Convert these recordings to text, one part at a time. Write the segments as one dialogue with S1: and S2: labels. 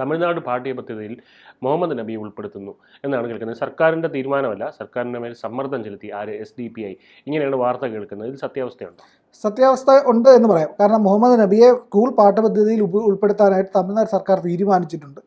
S1: തമിഴ്നാട് പാഠ്യപദ്ധതിയിൽ മുഹമ്മദ് നബിയെ ഉൾപ്പെടുത്തുന്നു എന്നാണ് കേൾക്കുന്നത്. സർക്കാരിന്റെ തീരുമാനമല്ല സർക്കാരിന്റെ മേൽ സമ്മർദ്ദം ചെലുത്തി ആര്? S D P I. ഇങ്ങനെയാണ് വാർത്ത കേൾക്കുന്നത്. ഇതിൽ സത്യാവസ്ഥയുണ്ട്?
S2: സത്യാവസ്ഥ ഉണ്ട് എന്ന് പറയാം. കാരണം മുഹമ്മദ് നബിയെ സ്കൂൾ പാഠ്യപദ്ധതിയിൽ ഉൾപ്പെടുത്താനായിട്ട് തമിഴ്നാട് സർക്കാർ തീരുമാനിച്ചിട്ടുണ്ട്.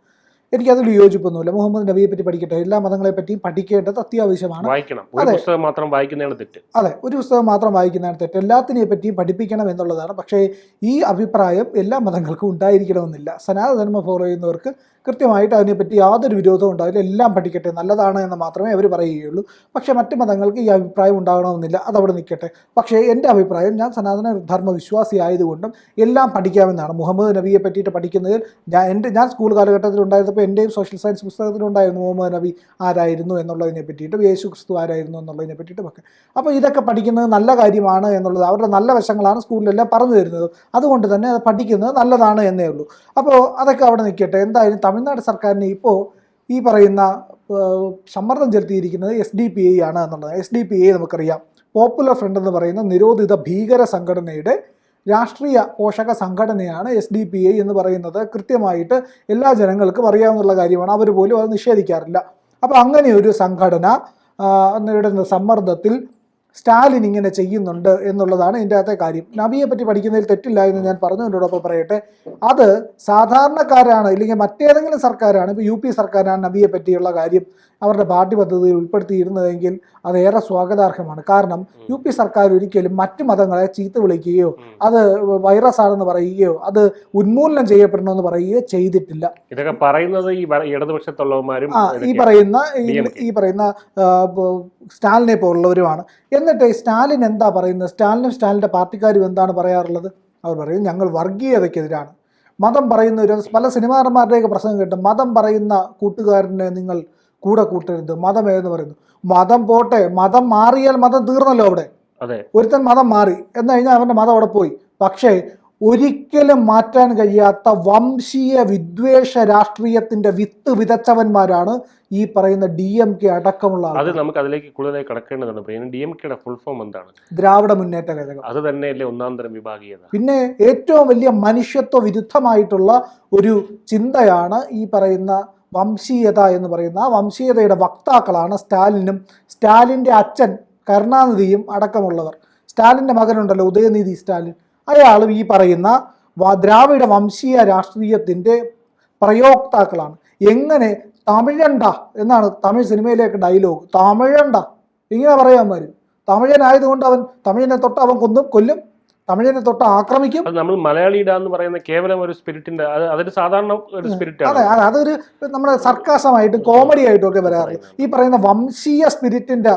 S2: എനിക്കതിൽ യോജിപ്പൊന്നുമില്ല. മുഹമ്മദ് നബിയെ പറ്റി പഠിക്കട്ടെ എല്ലാ മതങ്ങളെ പറ്റിയും പഠിക്കേണ്ടത് അത്യാവശ്യമാണ്.
S1: വായിക്കണം. ഒരു
S2: അതെ.
S1: പുസ്തകം മാത്രം വായിക്കുന്നതാണ് തെറ്റ്.
S2: അതെ ഒരു പുസ്തകം മാത്രം വായിക്കുന്നതാണ് തെറ്റ്. എല്ലാത്തിനെ പറ്റിയും പഠിപ്പിക്കണം എന്നുള്ളതാണ്. പക്ഷേ ഈ അഭിപ്രായം എല്ലാ മതങ്ങൾക്കും ഉണ്ടായിരിക്കണമെന്നില്ല. സനാതനധർമ്മം ഫോളോ ചെയ്യുന്നവർക്ക് കൃത്യമായിട്ട് അതിനെപ്പറ്റി യാതൊരു വിരോധവും ഉണ്ടാവില്ല. എല്ലാം പഠിക്കട്ടെ നല്ലതാണ് എന്ന് മാത്രമേ അവർ പറയുകയുള്ളൂ. പക്ഷേ മറ്റ് മതങ്ങൾക്ക് ഈ അഭിപ്രായം ഉണ്ടാകണമെന്നില്ല. അതവിടെ നിൽക്കട്ടെ. പക്ഷേ എന്റെ അഭിപ്രായം ഞാൻ സനാതന ധർമ്മവിശ്വാസി ആയതുകൊണ്ടും എല്ലാം പഠിക്കാമെന്നാണ്. മുഹമ്മദ് നബിയെ പറ്റിയിട്ട് പഠിക്കുന്നതിൽ ഞാൻ എന്റെ ഞാൻ സ്കൂൾ കാലഘട്ടത്തിൽ ഉണ്ടായിരുന്നപ്പോൾ എന്റെയും സോഷ്യൽ സയൻസ് പുസ്തകത്തിലുണ്ടായിരുന്നു മുഹമ്മദ് നബി ആരായിരുന്നു എന്നുള്ളതിനെ പറ്റിയിട്ടും യേശു ക്രിസ്തു ആരായിരുന്നു എന്നുള്ളതിനെ പറ്റിയിട്ടും ഒക്കെ. അപ്പോൾ ഇതൊക്കെ പഠിക്കുന്നത് നല്ല കാര്യമാണ് എന്നുള്ളത് അവരുടെ നല്ല വശങ്ങളാണ് സ്കൂളിലെല്ലാം പറഞ്ഞു തരുന്നത്. അതുകൊണ്ട് തന്നെ അത് പഠിക്കുന്നത് നല്ലതാണ് എന്നേ ഉള്ളൂ. അപ്പോൾ അതൊക്കെ അവിടെ നിൽക്കട്ടെ. എന്തായാലും തമിഴ്നാട് സർക്കാരിന് ഇപ്പോൾ ഈ പറയുന്ന സമ്മർദ്ദം ചെലുത്തിയിരിക്കുന്നത് എസ് ഡി പി ഐ ആണ് എന്നുള്ളത് എസ് ഡി പി ഐ നമുക്കറിയാം. പോപ്പുലർ ഫ്രണ്ട് എന്ന് പറയുന്ന നിരോധിത ഭീകര സംഘടനയുടെ രാഷ്ട്രീയ പോഷക സംഘടനയാണ് എസ് ഡി പി ഐ എന്ന് പറയുന്നത്. കൃത്യമായിട്ട് എല്ലാ ജനങ്ങൾക്കും അറിയാവുന്നുള്ള കാര്യമാണ്. അവർ പോലും അത് നിഷേധിക്കാറില്ല. അപ്പോൾ അങ്ങനെ ഒരു സംഘടന സമ്മർദ്ദത്തിൽ സ്റ്റാലിൻ ഇങ്ങനെ ചെയ്യുന്നുണ്ട് എന്നുള്ളതാണ് ഇതിന്റെ അകത്തെ കാര്യം. നബിയെ പറ്റി പഠിക്കുന്നതിൽ തെറ്റില്ല എന്ന് ഞാൻ പറഞ്ഞതിനോടൊപ്പം പറയട്ടെ. അത് സാധാരണക്കാരാണ് ഇല്ലെങ്കിൽ മറ്റേതെങ്കിലും സർക്കാരാണ് ഇപ്പോൾ യു പി സർക്കാരാണ് നബിയെ പറ്റിയുള്ള കാര്യം. അവരുടെ പാർട്ടി പദ്ധതിയിൽ ഉൾപ്പെടുത്തിയിരുന്നതെങ്കിൽ അത് ഏറെ സ്വാഗതാർഹമാണ്. കാരണം യു പി സർക്കാർ ഒരിക്കലും മറ്റു മതങ്ങളെ ചീത്ത വിളിക്കുകയോ അത് വൈറസ് ആണെന്ന് പറയുകയോ അത് ഉന്മൂലനം ചെയ്യപ്പെടണമെന്ന് പറയുകയോ ചെയ്തിട്ടില്ല.
S1: ഇതൊക്കെ പറയുന്നത് ഈ ഇടതുപക്ഷത്തുള്ളവന്മാരും
S2: ഈ പറയുന്ന ഈ- പറയുന്ന സ്റ്റാലിനെ പോലുള്ളവരുമാണ്. എന്നിട്ട് ഈ സ്റ്റാലിൻ എന്താ പറയുന്നത്? സ്റ്റാലിനും സ്റ്റാലിന്റെ പാർട്ടിക്കാരും എന്താണ് പറയാറുള്ളത്? അവർ പറയും ഞങ്ങൾ വർഗീയതയ്ക്കെതിരാണ്. മതം പറയുന്ന ഒരു പല സിനിമാർമാരുടെയൊക്കെ പ്രസംഗം കേട്ട് മതം പറയുന്ന കൂട്ടുകാരനെ നിങ്ങൾ കൂടെ കൂട്ടരുത്. മതം ഏതെന്ന് പറയുന്നു. മതം പോട്ടെ മതം മാറിയാൽ മതം തീർന്നല്ലോ അവിടെ. ഒരുത്തൻ മതം മാറി. എന്ന് കഴിഞ്ഞാൽ അവന്റെ മതം അവിടെ പോയി. പക്ഷേ ഒരിക്കലും മാറ്റാൻ കഴിയാത്ത വംശീയ വിദ്വേഷ രാഷ്ട്രീയത്തിന്റെ വിത്ത് വിതച്ചവന്മാരാണ് ഈ പറയുന്ന ഡി എം കെ അടക്കമുള്ള
S1: അത് നമുക്ക് അതിലേക്ക് കൂടുതലായി കടക്കേണ്ടതാണ് ഡി എം കെയുടെ ഫുൾ ഫോം എന്താണ്?
S2: ദ്രാവിഡ മുന്നേറ്റ കഴകം
S1: അത് തന്നെയല്ലേ ഒന്നാം തരം വിഭാഗീയത.
S2: പിന്നെ ഏറ്റവും വലിയ മനുഷ്യത്വ വിരുദ്ധമായിട്ടുള്ള ഒരു ചിന്തയാണ് ഈ പറയുന്ന വംശീയത എന്ന് പറയുന്ന ആ വംശീയതയുടെ വക്താക്കളാണ് സ്റ്റാലിനും സ്റ്റാലിന്റെ അച്ഛൻ കരുണാനിധിയും അടക്കമുള്ളവർ. സ്റ്റാലിന്റെ മകനുണ്ടല്ലോ ഉദയനിധി സ്റ്റാലിൻ. അയാളും ഈ പറയുന്ന ദ്രാവിഡ വംശീയ രാഷ്ട്രീയത്തിന്റെ പ്രയോക്താക്കളാണ്. എങ്ങനെ? തമിഴണ്ട എന്നാണ് തമിഴ് സിനിമയിലേക്ക് ഡയലോഗ്. തമിഴണ്ട. ഇങ്ങനെ പറയാൻ വരും. തമിഴനായതുകൊണ്ട് അവൻ തമിഴിനെ തൊട്ട് അവൻ കൊന്നും കൊല്ലും. തമിഴിനെ തൊട്ട് ആക്രമിക്കും.
S1: അത് നമ്മൾ മലയാളിയുടെ എന്ന് പറയുന്ന കേവലം ഒരു സ്പിരിറ്റിന്റെ അത് അതൊരു സാധാരണ ഒരു സ്പിരിറ്റ്
S2: അതെ അതെ അതൊരു നമ്മുടെ സർക്കാസമായിട്ടും കോമഡി ആയിട്ടും ഒക്കെ വരാറുള്ളൂ ഈ പറയുന്ന വംശീയ സ്പിരിറ്റിന്റെ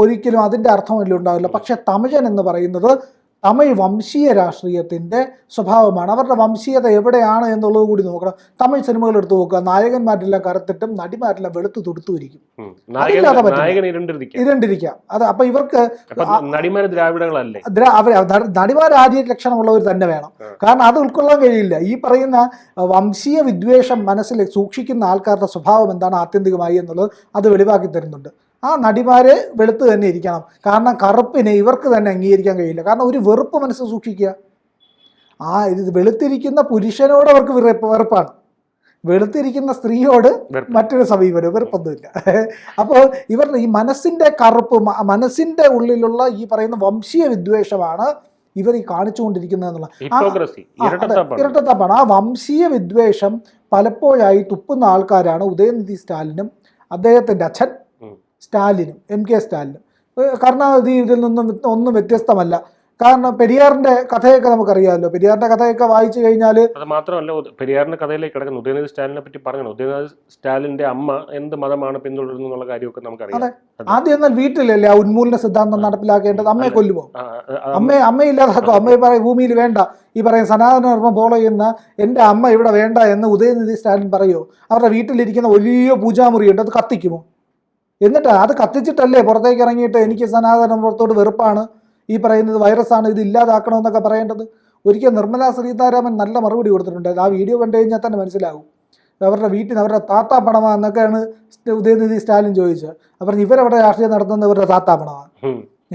S2: ഒരിക്കലും അതിന്റെ അർത്ഥമല്ല ഉണ്ടാവില്ല. പക്ഷെ തമിഴൻ എന്ന് പറയുന്നത് തമിഴ് വംശീയ രാഷ്ട്രീയത്തിന്റെ സ്വഭാവമാണ്. അവരുടെ വംശീയത എവിടെയാണ് എന്നുള്ളത് കൂടി നോക്കണം. തമിഴ് സിനിമകൾ എടുത്തു നോക്കുക. നായകന്മാരെല്ലാം കറുത്തിട്ടും നടിമാരെല്ലാം വെളുത്തു തൊടുത്തു ഇരിക്കും
S1: നായകൻ നായകൻ ഇരുണ്ടിരിക്കുക
S2: ഇരണ്ടിരിക്കാം. അത് അപ്പൊ ഇവർക്ക് നടിമാർ ആദ്യ ലക്ഷണമുള്ളവർ തന്നെ വേണം. കാരണം അത് ഉൾക്കൊള്ളാൻ കഴിയില്ല. ഈ പറയുന്ന വംശീയ വിദ്വേഷം മനസ്സിൽ സൂക്ഷിക്കുന്ന ആൾക്കാരുടെ സ്വഭാവം എന്താണ് ആത്യന്തികമായി എന്നുള്ളത് അത് വെളിവാക്കി തരുന്നുണ്ട്. ആ നടിമാരെ വെളുത്ത് തന്നെ ഇരിക്കണം. കാരണം കറുപ്പിനെ ഇവർക്ക് തന്നെ അംഗീകരിക്കാൻ കഴിയില്ല. കാരണം ഒരു വെറുപ്പ് മനസ്സ് സൂക്ഷിക്കുക. ആ ഇത് വെളുത്തിരിക്കുന്ന പുരുഷനോട് അവർക്ക് വെറുപ്പ് വെറുപ്പാണ്. വെളുത്തിരിക്കുന്ന സ്ത്രീയോട്. മറ്റൊരു സമീപനം വെറുപ്പൊന്നുമില്ല. അപ്പോൾ ഇവരുടെ ഈ മനസ്സിന്റെ കറുപ്പ് മനസ്സിന്റെ ഉള്ളിലുള്ള ഈ പറയുന്ന വംശീയ വിദ്വേഷമാണ് ഇവർ ഈ കാണിച്ചുകൊണ്ടിരിക്കുന്നത് കൊണ്ടിരിക്കുന്നത്
S1: ഹിപ്പോക്രസി
S2: ആ, അതെ,
S1: ഇരട്ടത്താപ്പാണ്.
S2: ആ വംശീയ വിദ്വേഷം പലപ്പോഴായി തുപ്പുന്ന ആൾക്കാരാണ് ഉദയനിധി സ്റ്റാലിനും അദ്ദേഹത്തിന്റെ അച്ഛൻ. സ്റ്റാലിനും എം കെ സ്റ്റാലിനും. കരുണാനിധി ഇതിൽ നിന്നും ഒന്നും വ്യത്യസ്തമല്ല. കാരണം പെരിയാറിന്റെ കഥയൊക്കെ നമുക്കറിയാമല്ലോ. പെരിയാറിന്റെ കഥയൊക്കെ വായിച്ചു കഴിഞ്ഞാൽ
S1: അത് മാത്രമല്ല പെരിയാറിന്റെ കഥയിലേക്ക് കിടക്കുന്നു. ഉദയനിധി സ്റ്റാലിനെ പറ്റി പറഞ്ഞു ഉദയനാഥ് സ്റ്റാലിന്റെ അമ്മ എന്ത് മതമാണ് പിന്തുടരുന്നു എന്നുള്ള കാര്യമൊക്കെ നമുക്കറിയാം.
S2: ആദ്യം എന്നാൽ വീട്ടിലല്ലേ ആ ഉന്മൂലന സിദ്ധാന്തം നടപ്പിലാക്കേണ്ടത്? അമ്മയെ കൊല്ലുമോ അമ്മയെ അമ്മയില്ലാതാക്കോ അമ്മയെ പറയും ഭൂമിയിൽ വേണ്ട. ഈ പറയും സനാതന ധർമ്മം ഫോളോ ചെയ്യുന്ന എന്റെ അമ്മ ഇവിടെ വേണ്ട എന്ന് ഉദയനിധി സ്റ്റാലിൻ പറയുമോ അവരുടെ വീട്ടിലിരിക്കുന്ന വലിയ പൂജാമുറിയുണ്ട്. അത് കത്തിക്കുമോ? എന്നിട്ട് അത് കത്തിച്ചിട്ടല്ലേ പുറത്തേക്ക് ഇറങ്ങിയിട്ട് എനിക്ക് സനാതന പുറത്തോട് വെറുപ്പാണ്? ഈ പറയുന്നത് വൈറസാണ് ഇത് ഇല്ലാതാക്കണമെന്നൊക്കെ പറയേണ്ടത്? ഒരിക്കൽ നിർമ്മല സീതാരാമൻ നല്ല മറുപടി കൊടുത്തിട്ടുണ്ട്. ആ വീഡിയോ കണ്ടു കഴിഞ്ഞാൽ തന്നെ മനസ്സിലാവും. അവരുടെ വീട്ടിൽ നിന്ന് അവരുടെ താത്താ പണമാ എന്നൊക്കെയാണ് ഉദയനിധി സ്റ്റാലിൻ ചോദിച്ചത്. അപ്പൊ ഇവരവിടെ രാഷ്ട്രീയം നടത്തുന്നത് ഇവരുടെ താത്താ പണമാണ്.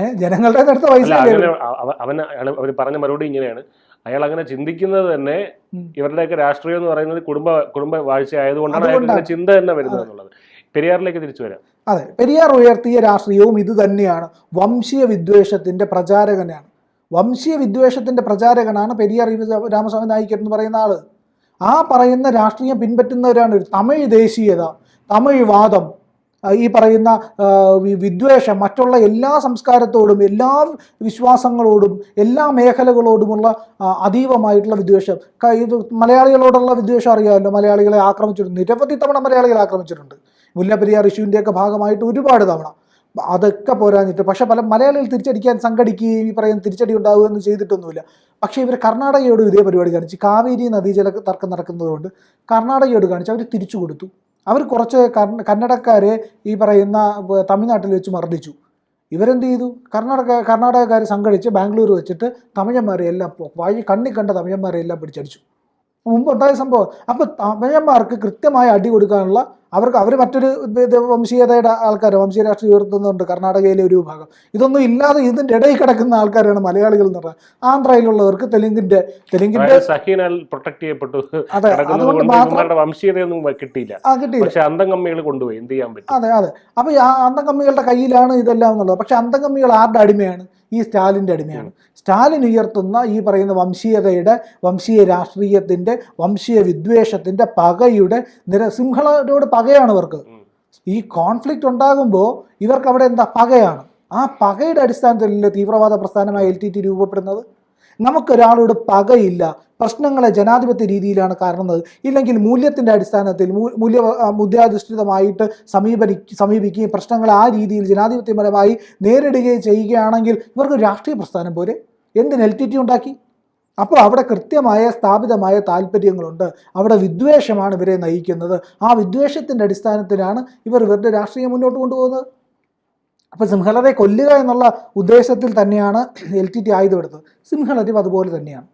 S2: ഏഹ് ജനങ്ങളുടെ അടുത്ത പൈസ
S1: അവൻ അവർ പറഞ്ഞ മറുപടി ഇങ്ങനെയാണ്. അയാൾ അങ്ങനെ ചിന്തിക്കുന്നത് തന്നെ. ഇവരുടെയൊക്കെ രാഷ്ട്രീയം എന്ന് പറയുന്നത് കുടുംബ കുടുംബ വാഴ്ച ആയതുകൊണ്ടാണ് ചിന്ത തന്നെ വരുന്നത് എന്നുള്ളത്. പെരിയാറിലേക്ക് തിരിച്ചു വരാം.
S2: അതെ പെരിയാർ ഉയർത്തിയ രാഷ്ട്രീയവും ഇത് തന്നെയാണ്. വംശീയ വിദ്വേഷത്തിന്റെ പ്രചാരകനാണ്. വംശീയ വിദ്വേഷത്തിന്റെ പ്രചാരകനാണ് പെരിയാർ രാമസ്വാമി നായിക്കർ എന്ന് പറയുന്ന ആൾ. ആ പറയുന്ന രാഷ്ട്രീയം പിൻപറ്റുന്നവരാണ് തമിഴ് ദേശീയത തമിഴ് വാദം ഈ പറയുന്ന വിദ്വേഷം മറ്റുള്ള എല്ലാ സംസ്കാരത്തോടും എല്ലാ വിശ്വാസങ്ങളോടും എല്ലാ മേഖലകളോടുമുള്ള അതീവമായിട്ടുള്ള വിദ്വേഷം. ഇത് മലയാളികളോടുള്ള വിദ്വേഷം അറിയാമല്ലോ. മലയാളികളെ ആക്രമിച്ചിട്ടുണ്ട്. നിരവധി തവണ മലയാളികളെ ആക്രമിച്ചിട്ടുണ്ട്. മുല്ലപ്പെരിയാർ ഇഷ്യൂവിന്റെയൊക്കെ ഭാഗമായിട്ട് ഒരുപാട് തവണ അതൊക്കെ പോരാഞ്ഞിട്ട് പക്ഷേ പല മലയാളികൾ തിരിച്ചടിക്കാൻ സംഘടിക്കുകയും ഈ പറയുന്ന തിരിച്ചടി ഉണ്ടാവുകയെന്ന് ചെയ്തിട്ടൊന്നുമില്ല. പക്ഷേ ഇവർ കർണാടകയോട് ഇതേ പരിപാടി കാണിച്ച് കാവേരി നദീജല തർക്കം നടക്കുന്നതുകൊണ്ട് കർണാടകയോട് കാണിച്ച് അവർ തിരിച്ചു കൊടുത്തു. അവർ കുറച്ച് കന്നഡക്കാരെ ഈ പറയുന്ന തമിഴ്നാട്ടിൽ വെച്ച് മർദ്ദിച്ചു. ഇവരെന്ത് ചെയ്തു? കർണാടക കർണാടകക്കാർ സംഘടിച്ച് ബാംഗ്ലൂർ വെച്ചിട്ട് തമിഴന്മാരെ എല്ലാം വഴി കണ്ണി കണ്ട തമിഴന്മാരെ എല്ലാം പിടിച്ചടിച്ചു. മുമ്പ് ഉണ്ടായ സംഭവം. അപ്പോൾ തമിഴന്മാർക്ക് കൃത്യമായ അടി കൊടുക്കാനുള്ള അവർക്ക് അവർ മറ്റൊരു വംശീയതയുടെ ആൾക്കാർ വംശീയ രാഷ്ട്രീയം ഉയർത്തുന്നുണ്ട് കർണാടകയിലെ ഒരു വിഭാഗം. ഇതൊന്നും ഇല്ലാതെ ഇതിന്റെ ഇടയിൽ കിടക്കുന്ന ആൾക്കാരാണ് മലയാളികൾ എന്ന് പറഞ്ഞാൽ ആന്ധ്രയിലുള്ളവർക്ക് തെലുങ്കിന്റെ
S1: തെലുങ്കിന്റെ സഹീനാൽ പ്രൊട്ടക്ട് ചെയ്യപ്പെട്ടു.
S2: അതുകൊണ്ട്
S1: വംശീയതയൊന്നും കിട്ടിയില്ല. പക്ഷെ അന്തംകമ്മികൾ കൊണ്ടുപോയി എന്ത് ചെയ്യാൻ പറ്റും?
S2: അതെ അതെ. അപ്പൊ ഈ കമ്മികളുടെ അന്തംകമ്മികളുടെ കയ്യിലാണ് ഇതെല്ലാം എന്നുള്ളത് പക്ഷെ അന്തംകമ്മികൾ ആരുടെ അടിമയാണ്? ഈ സ്റ്റാലിന്റെ അടിമയാണ്. സ്റ്റാലിൻ ഉയർത്തുന്ന ഈ പറയുന്ന വംശീയതയുടെ വംശീയ രാഷ്ട്രീയത്തിന്റെ വംശീയ വിദ്വേഷത്തിന്റെ പകയുടെ നിര സിംഹളരോട് പകയാണ് ഇവർക്ക്. ഈ കോൺഫ്ലിക്റ്റ് ഉണ്ടാകുമ്പോൾ ഇവർക്ക് അവിടെ എന്താ? പകയാണ്. ആ പകയുടെ അടിസ്ഥാനത്തിലല്ലേ തീവ്രവാദ പ്രസ്ഥാനമായ എൽ ടി ടി രൂപപ്പെടുന്നത്? നമുക്കൊരാളോട് പകയില്ല. പ്രശ്നങ്ങളെ ജനാധിപത്യ രീതിയിലാണ് കാരണത് ഇല്ലെങ്കിൽ മൂല്യത്തിന്റെ അടിസ്ഥാനത്തിൽ മൂല്യ മുദ്രാധിഷ്ഠിതമായിട്ട് സമീപനി സമീപിക്കുകയും പ്രശ്നങ്ങളെ ആ രീതിയിൽ ജനാധിപത്യപരമായി നേരിടുകയും ചെയ്യുകയാണെങ്കിൽ ഇവർക്ക് രാഷ്ട്രീയ പ്രസ്ഥാനം പോരെ? എന്തിന് എൽ ടി ടി ഉണ്ടാക്കി? അപ്പോൾ അവിടെ കൃത്യമായ സ്ഥാപിതമായ താല്പര്യങ്ങളുണ്ട്. അവിടെ വിദ്വേഷമാണ് ഇവരെ നയിക്കുന്നത്. ആ വിദ്വേഷത്തിന്റെ അടിസ്ഥാനത്തിലാണ് ഇവർ ഇവരുടെ രാഷ്ട്രീയം മുന്നോട്ട് കൊണ്ടുപോകുന്നത്. അപ്പോൾ സിംഹളരെ കൊല്ലുക എന്നുള്ള ഉദ്ദേശത്തിൽ തന്നെയാണ് എൽ ടി ടി ആയുധമെടുത്തത് സിംഹളരും അതുപോലെ തന്നെയാണ്.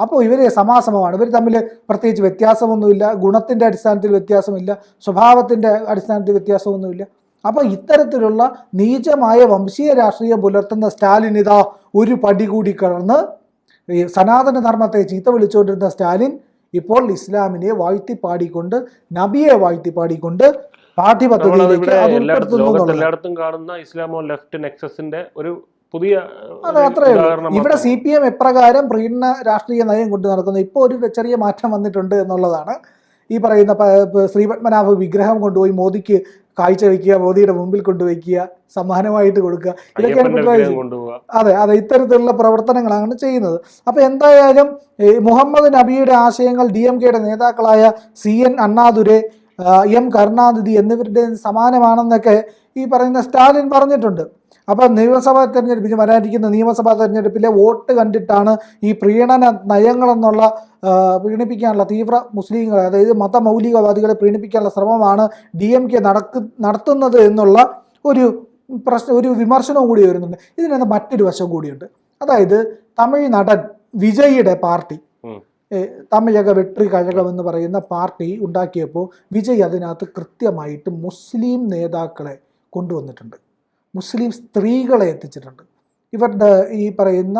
S2: അപ്പോൾ ഇവരെ സമാസമമാണ്. ഇവർ തമ്മിൽ പ്രത്യേകിച്ച് വ്യത്യാസമൊന്നുമില്ല. ഗുണത്തിന്റെ അടിസ്ഥാനത്തിൽ വ്യത്യാസമില്ല. സ്വഭാവത്തിന്റെ അടിസ്ഥാനത്തിൽ വ്യത്യാസമൊന്നുമില്ല. അപ്പോൾ ഇത്തരത്തിലുള്ള നീചമായ വംശീയ രാഷ്ട്രീയം പുലർത്തുന്ന സ്റ്റാലിൻ ഇതാ ഒരു പടി കൂടി കടന്ന് ഈ സനാതന ധർമ്മത്തെ ചീത്ത വിളിച്ചുകൊണ്ടിരുന്ന സ്റ്റാലിൻ ഇപ്പോൾ ഇസ്ലാമിനെ വാഴ്ത്തി പാടിക്കൊണ്ട് നബിയെ വാഴ്ത്തി പാടിക്കൊണ്ട് അത്
S1: എല്ലായിടത്തും കാണുന്ന ഇസ്ലാമോ ലെഫ്റ്റ് നെക്സസിന്റെ ഒരു പുതിയ
S2: ഇവിടെ. സി പി എം എപ്രകാരം പ്രീണന രാഷ്ട്രീയ നയം കൊണ്ട് നടക്കുന്നു. ഇപ്പോൾ ഒരു ചെറിയ മാറ്റം വന്നിട്ടുണ്ട് എന്നുള്ളതാണ്. ഈ പറയുന്ന ശ്രീപത്മനാഭ വിഗ്രഹം കൊണ്ടുപോയി മോദിക്ക് കാഴ്ചവെക്കുക മോദിയുടെ മുമ്പിൽ കൊണ്ടുവയ്ക്കുക സമ്മാനമായിട്ട് കൊടുക്കുക. ഇതൊക്കെയാണ് പിണറായി അതെ അതെ ഇത്തരത്തിലുള്ള പ്രവർത്തനങ്ങളാണ് ചെയ്യുന്നത്. അപ്പോൾ എന്തായാലും മുഹമ്മദ് നബിയുടെ ആശയങ്ങൾ ഡി എം കെയുടെ നേതാക്കളായ C N Annadurai M Karunanidhi എന്നിവരുടെ സമാനമാണെന്നൊക്കെ ഈ പറയുന്ന സ്റ്റാലിൻ പറഞ്ഞിട്ടുണ്ട്. അപ്പോൾ നിയമസഭാ തെരഞ്ഞെടുപ്പ് ഇനി വരാനിരിക്കുന്ന നിയമസഭാ തെരഞ്ഞെടുപ്പിലെ വോട്ട് കണ്ടിട്ടാണ് ഈ പ്രീണന നയങ്ങളെന്നുള്ള പ്രീണിപ്പിക്കാനുള്ള തീവ്ര മുസ്ലിങ്ങൾ അതായത് മതമൗലികവാദികളെ പ്രീണിപ്പിക്കാനുള്ള ശ്രമമാണ് ഡി എം കെ നടക്കു നടത്തുന്നത് എന്നുള്ള ഒരു പ്രശ്ന ഒരു വിമർശനവും കൂടി വരുന്നുണ്ട്. ഇതിനകത്ത് മറ്റൊരു വശം കൂടിയുണ്ട്. അതായത് തമിഴ് നടൻ വിജയിയുടെ പാർട്ടി തമിഴക വെട്രി കഴകം എന്ന് പറയുന്ന പാർട്ടി ഉണ്ടാക്കിയപ്പോൾ വിജയ് അതിനകത്ത് കൃത്യമായിട്ട് മുസ്ലിം നേതാക്കളെ കൊണ്ടുവന്നിട്ടുണ്ട്. മുസ്ലിം സ്ത്രീകളെ എത്തിച്ചിട്ടുണ്ട്. ഇവരുടെ ഈ പറയുന്ന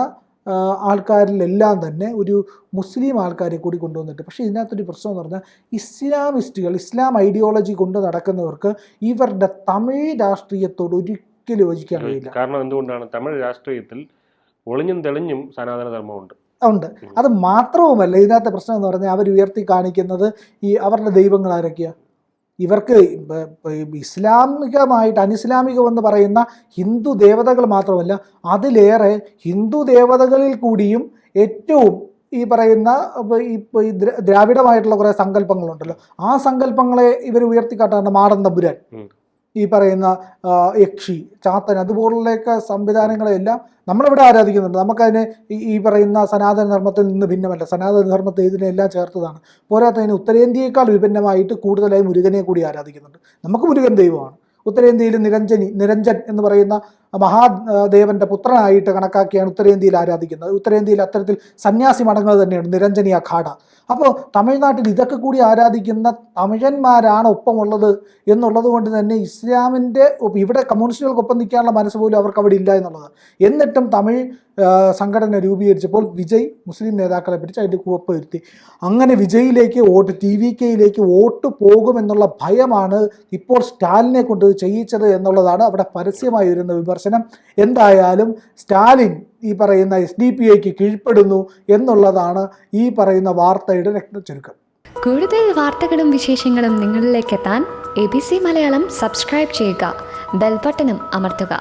S2: ആൾക്കാരിലെല്ലാം തന്നെ ഒരു മുസ്ലിം ആൾക്കാരെ കൂടി കൊണ്ടുവന്നിട്ട് പക്ഷേ ഇതിനകത്തൊരു പ്രശ്നം എന്ന് പറഞ്ഞാൽ ഇസ്ലാമിസ്റ്റുകൾ ഇസ്ലാം ഐഡിയോളജി കൊണ്ട് നടക്കുന്നവർക്ക് ഇവരുടെ തമിഴ് രാഷ്ട്രീയത്തോട് ഒരിക്കലും യോജിക്കാൻ കഴിയില്ല.
S1: കാരണം എന്തുകൊണ്ടാണ്? തമിഴ് രാഷ്ട്രീയത്തിൽ ഒളിഞ്ഞും തെളിഞ്ഞും സനാതന ധർമ്മമുണ്ട്
S2: ഉണ്ട്. അത് മാത്രവുമല്ല ഇതിനകത്തെ പ്രശ്നം എന്ന് പറഞ്ഞാൽ അവർ ഉയർത്തി കാണിക്കുന്നത് ഈ അവരുടെ ദൈവങ്ങൾ ആരൊക്കെയാ? ഇവർക്ക് ഇസ്ലാമികമായിട്ട് അനിസ്ലാമികമെന്ന് പറയുന്ന ഹിന്ദു ദേവതകൾ മാത്രമല്ല അതിലേറെ ഹിന്ദു ദേവതകളിൽ കൂടിയും ഏറ്റവും ഈ പറയുന്ന ഈ ദ്രാവിഡമായിട്ടുള്ള കുറേ സങ്കല്പങ്ങളുണ്ടല്ലോ ആ സങ്കല്പങ്ങളെ ഇവർ ഉയർത്തിക്കാട്ടാണ് മാടൻ തമ്പുരാൻ. ഈ പറയുന്ന യക്ഷി ചാത്തൻ അതുപോലുള്ളൊക്കെ സംവിധാനങ്ങളെല്ലാം നമ്മളിവിടെ ആരാധിക്കുന്നുണ്ട്. നമുക്കതിനെ ഈ പറയുന്ന സനാതന ധർമ്മത്തിൽ നിന്ന് ഭിന്നമല്ല. സനാതന ധർമ്മത്തെ ഇതിനെല്ലാം ചേർത്തതാണ്. പോരാത്തതിന് ഉത്തരേന്ത്യയേക്കാൾ വിഭിന്നമായിട്ട് കൂടുതലായി മുരുകനെ കൂടി ആരാധിക്കുന്നുണ്ട്. നമുക്ക് മുരുകൻ ദൈവമാണ്. ഉത്തരേന്ത്യയിൽ നിരഞ്ജനി നിരഞ്ജൻ എന്ന് പറയുന്ന മഹാദേവന്റെ പുത്രനായിട്ട് കണക്കാക്കിയാണ് ഉത്തരേന്ത്യയിൽ ആരാധിക്കുന്നത്. ഉത്തരേന്ത്യയിൽ അത്തരത്തിൽ സന്യാസി മഠങ്ങൾ തന്നെയാണ്. നിരഞ്ജനി അഖാഡ അപ്പോൾ തമിഴ്നാട്ടിൽ ഇതൊക്കെ കൂടി ആരാധിക്കുന്ന തമിഴന്മാരാണ് ഒപ്പമുള്ളത് എന്നുള്ളത് കൊണ്ട് തന്നെ ഇസ്ലാമിന്റെ ഇവിടെ കമ്മ്യൂണിസ്റ്റുകൾക്കൊപ്പം നിൽക്കാനുള്ള മനസ്സ് പോലും അവർക്ക് അവിടെ ഇല്ല എന്നുള്ളത്. എന്നിട്ടും തമിഴ് സംഘടന രൂപീകരിച്ചപ്പോൾ വിജയ് മുസ്ലിം നേതാക്കളെ പിടിച്ച് അതിന്റെ കുവപ്പ് വരുത്തി അങ്ങനെ വിജയിലേക്ക് വോട്ട് ടി വി കെയിലേക്ക് വോട്ട് പോകുമെന്നുള്ള ഭയമാണ് ഇപ്പോൾ സ്റ്റാലിനെ കൊണ്ട് ചെയ്യിച്ചത് എന്നുള്ളതാണ് അവിടെ പരസ്യമായി വരുന്ന വിമർശനം എന്തായാലും സ്റ്റാലിൻ ഈ പറയുന്ന എസ് ഡി പി ഐക്ക് കീഴ്പ്പെടുന്നു എന്നുള്ളതാണ് ഈ പറയുന്ന വാർത്തയുടെ രക്തചുരുക്കം
S3: കൂടുതൽ വാർത്തകളും വിശേഷങ്ങളും നിങ്ങളിലേക്ക് എത്താൻ A B C Malayalam subscribe ചെയ്യുക. ബെൽബട്ടനും അമർത്തുക.